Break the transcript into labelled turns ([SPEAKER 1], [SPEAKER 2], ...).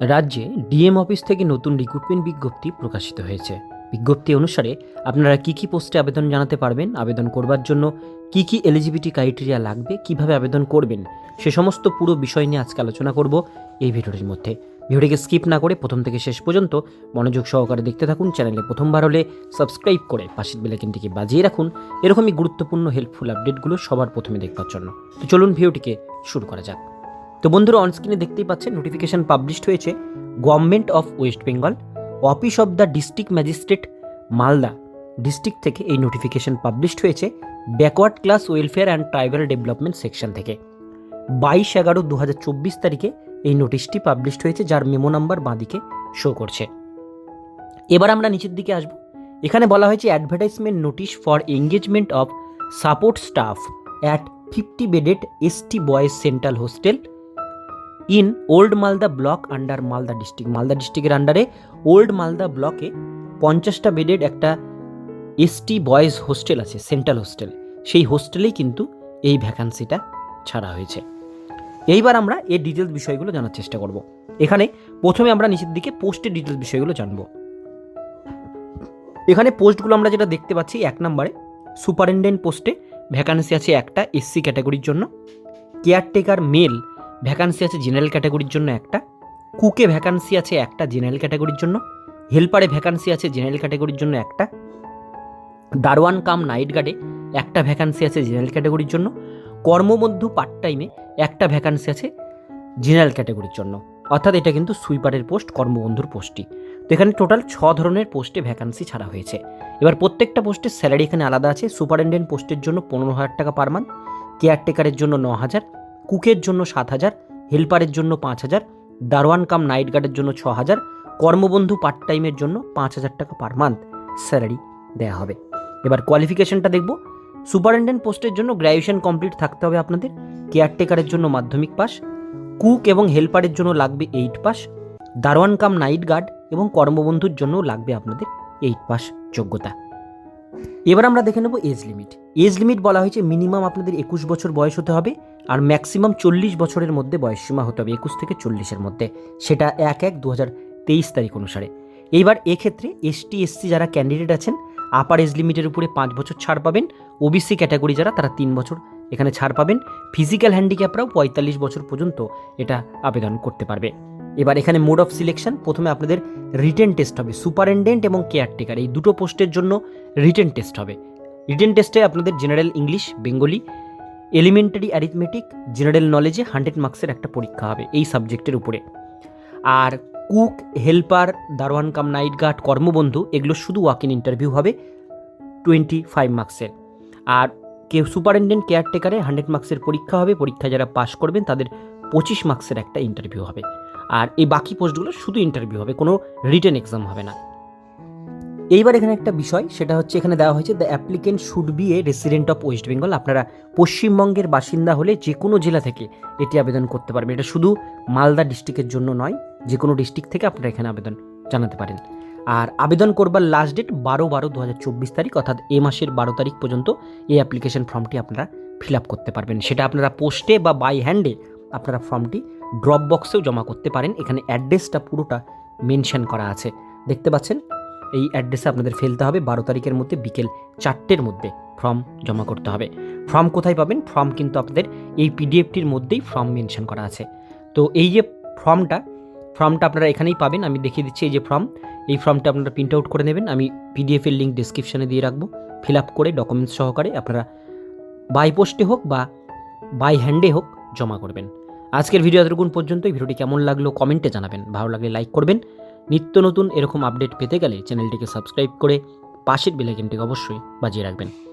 [SPEAKER 1] রাজ্যে DM office থেকে নতুন রিক্রুটমেন্ট বিজ্ঞপ্তি প্রকাশিত হয়েছে। বিজ্ঞপ্তি অনুসারে আপনারা কি কি পোস্টে আবেদন জানাতে পারবেন, আবেদন করবার জন্য কি কি এলিজিবিলিটি ক্রাইটেরিয়া লাগবে, কীভাবে আবেদন করবেন, সে সমস্ত পুরো বিষয় নিয়ে আজকে আলোচনা করব এই ভিডিওটির মধ্যে। ভিডিওটিকে স্কিপ না করে প্রথম থেকে শেষ পর্যন্ত মনোযোগ সহকারে দেখতে থাকুন, চ্যানেলে প্রথমবার হলে সাবস্ক্রাইব করে পাশের বেলাইকিনটিকে বাজিয়ে রাখুন। এরকমই গুরুত্বপূর্ণ হেল্পফুল আপডেটগুলো সবার প্রথমে দেখবার জন্য। তো চলুন ভিডিওটিকে শুরু করা যাক। তো বন্ধুরা অনস্ক্রিনে দেখতেই পাচ্ছেন নোটিফিকেশন পাবলিশড হয়েছে government of west Bengal office of the district magistrate Malda district থেকে এই নোটিফিকেশন পাবলিশড হয়েছে backward class welfare and tribal development section থেকে। বাইশ এগারো দু তারিখে এই নোটিশটি পাবলিশড হয়েছে, যার মেমো নাম্বার বাঁদিকে শো করছে। এবার আমরা নিচের দিকে আসব। এখানে বলা হয়েছে advertisement notice for engagement of support staff at fifty bedded ST boys central hostel in old Malda block under Malda district. Malda ডিস্ট্রিক্টের আন্ডারে ওল্ড মালদা ব্লকে পঞ্চাশটা বেডেড একটা এসটি বয়েজ হোস্টেল আছে, সেন্ট্রাল হোস্টেল। সেই হোস্টেলেই কিন্তু এই ভ্যাকান্সিটা ছাড়া হয়েছে। এইবার আমরা এর ডিটেলস বিষয়গুলো জানার চেষ্টা করব। এখানে প্রথমে আমরা নিচের দিকে পোস্টের ডিটেলস বিষয়গুলো জানব। এখানে পোস্টগুলো আমরা যেটা দেখতে পাচ্ছি, এক নম্বরে সুপারিনটেন্ডেন্ট পোস্টে ভ্যাকান্সি আছে একটা এসসি ক্যাটাগরির জন্য। কেয়ারটেকার মেল ভ্যাকান্সি আছে জেনারেল ক্যাটাগরির জন্য একটা কুকে ভ্যাকান্সি আছে একটা জেনারেল ক্যাটাগরির জন্য হেল্পারে ভ্যাকান্সি আছে জেনারেল ক্যাটাগরির জন্য একটা, দারোয়ান কাম নাইট গার্ডে একটা ভ্যাকান্সি আছে জেনারেল ক্যাটাগরির জন্য, কর্মবন্ধু পার্ট টাইমে একটা ভ্যাকান্সি আছে জেনারেল ক্যাটাগরির জন্য। অর্থাৎ এটা কিন্তু সুইপারের পোস্ট কর্মবন্ধুর পোস্টটি তো এখানে টোটাল ছ ধরনের পোস্টে ভ্যাকান্সি ছাড়া হয়েছে। এবার প্রত্যেকটা পোস্টের স্যালারি এখানে আলাদা আছে সুপারিনটেন্ডেন্ট পোস্টের জন্য পনেরো হাজার টাকা পার মান্থ কেয়ারটেকারের জন্য ন হাজার কুকের জন্য সাত হাজার, হেল্পারের জন্য পাঁচ হাজার, দারোয়ান কাম নাইট গার্ডের জন্য ছ হাজার, কর্মবন্ধু পার্ট টাইমের জন্য পাঁচ হাজার টাকা পার মান্থ স্যালারি দেওয়া হবে। এবার কোয়ালিফিকেশনটা দেখব। সুপারিনটেন্ডেন্ট পোস্টের জন্য গ্র্যাজুয়েশন কমপ্লিট থাকতে হবে আপনাদের। কেয়ারটেকারের জন্য মাধ্যমিক পাস কুক এবং হেল্পারের জন্য লাগবে এইট পাস দারোয়ান কাম নাইট গার্ড এবং কর্মবন্ধুর জন্য লাগবে আপনাদের এইট পাস যোগ্যতা। এবার আমরা দেখে নেব এজ লিমিট এজ লিমিট বলা হয়েছে মিনিমাম আপনাদের একুশ বছর বয়স হতে হবে। আর ম্যাক্সিমাম চল্লিশ বছরের মধ্যে বয়সসীমা হতে হবে একুশ থেকে চল্লিশের মধ্যে। সেটা এক এক দু তেইশ তারিখ অনুসারে। এইবার এক্ষেত্রে এসটি, এসসি যারা ক্যান্ডিডেট আছেন আপার এজ লিমিটের উপরে পাঁচ বছর ছাড় পাবেন। ওবিসি ক্যাটাগরি যারা, তারা তিন বছর এখানে ছাড় পাবেন। ফিজিক্যাল হ্যান্ডিক্যাপরাও পঁয়তাল্লিশ বছর পর্যন্ত এটা আবেদন করতে পারবে। এবার এখানে মোড অফ সিলেকশন প্রথমে আপনাদের রিটেন টেস্ট হবে। সুপারিনটেন্ডেন্ট এবং কেয়ারটেকার এই দুটো পোস্টের জন্য রিটেন টেস্ট হবে। রিটেন টেস্টে আপনাদের general English Bengali elementary arithmetic general নলেজে hundred মার্কসের একটা পরীক্ষা হবে এই সাবজেক্টের উপরে। আর কুক হেল্পার দারোয়ান কাম নাইট গার্ড কর্মবন্ধু, এগুলো শুধু ওয়াক ইন ইন্টারভিউ হবে টোয়েন্টি ফাইভ মার্কসের আর কেউ সুপারিনটেন্ডেন্ট কেয়ারটেকারে হান্ড্রেড মার্কসের পরীক্ষা হবে, পরীক্ষা যারা পাস করবেন তাদের পঁচিশ মার্কসের একটা ইন্টারভিউ হবে। আর এই বাকি পোস্টগুলো শুধু ইন্টারভিউ হবে, কোনো রিটেন এক্সাম হবে না। এইবার এখানে একটা বিষয়, সেটা হচ্ছে এখানে দেওয়া হয়েছে the applicant should be a resident of west Bengal আপনারা পশ্চিমবঙ্গের বাসিন্দা হলে যে কোনো জেলা থেকে এটি আবেদন করতে পারবেন। এটা শুধু মালদা ডিস্ট্রিক্টের জন্য নয়, যে কোনো ডিস্ট্রিক্ট থেকে আপনারা এখানে আবেদন জানাতে পারেন। আর আবেদন করবার লাস্ট ডেট বারো বারো দু তারিখ, অর্থাৎ এ মাসের বারো তারিখ পর্যন্ত এই অ্যাপ্লিকেশন ফর্মটি আপনারা ফিল আপ করতে পারবেন। সেটা আপনারা পোস্টে বা বাই হ্যান্ডে আপনারা ফর্মটি ড্রপ বক্সেও জমা করতে পারেন। এখানে অ্যাড্রেসটা পুরোটা মেনশন করা আছে। দেখতে পাচ্ছেন? এই অ্যাড্রেসে আপনাদের ফেলতে হবে বারো তারিখের মধ্যে বিকেল চারটের মধ্যে ফর্ম জমা করতে হবে। ফর্ম কোথায় পাবেন? ফর্ম কিন্তু আপনাদের এই পিডিএফটির মধ্যেই ফর্ম মেনশন করা আছে। তো এই যে ফর্মটা ফর্মটা আপনারা এখানেই পাবেন। আমি দেখিয়ে দিচ্ছি এই যে ফর্ম। এই ফর্মটা আপনারা প্রিন্ট আউট করে নেবেন। আমি পিডিএফের লিঙ্ক ডিসক্রিপশানে দিয়ে রাখব। ফিল আপ করে ডকুমেন্টস সহকারে আপনারা বাই পোস্টে হোক বা বাই হ্যান্ডে হোক জমা করবেন। আজকের ভিডিও এতটুকুন পর্যন্ত এই ভিডিওটি কেমন লাগল কমেন্টে জানাবেন। ভালো লাগলে লাইক করবেন। নিত্য নতুন এরকম আপডেট পেতে গেলে চ্যানেলটিকে সাবস্ক্রাইব করে পাশের বেলাইকেনটিকে অবশ্যই বাজিয়ে রাখবেন।